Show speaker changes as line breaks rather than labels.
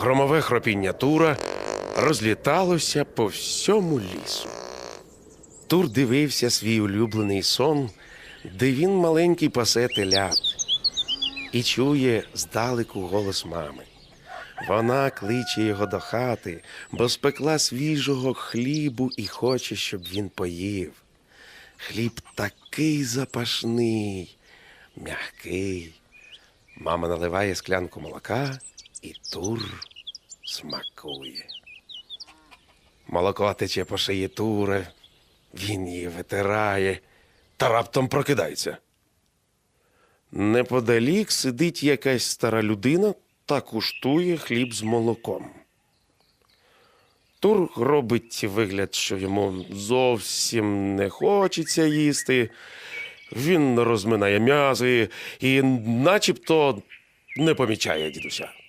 Громове хропіння тура розліталося по всьому лісу. Тур дивився свій улюблений сон, де він маленький пасе телят і чує здалеку голос мами. Вона кличе його до хати, бо спекла свіжого хлібу і хоче, щоб він поїв. Хліб такий запашний, м'який. Мама наливає склянку молока, і тур смакує. Молоко тече по шиї тура, він її витирає та раптом прокидається. Неподалік сидить якась стара людина та куштує хліб з молоком. Тур робить вигляд, що йому зовсім не хочеться їсти. Він розминає м'язи і начебто не помічає дідуся.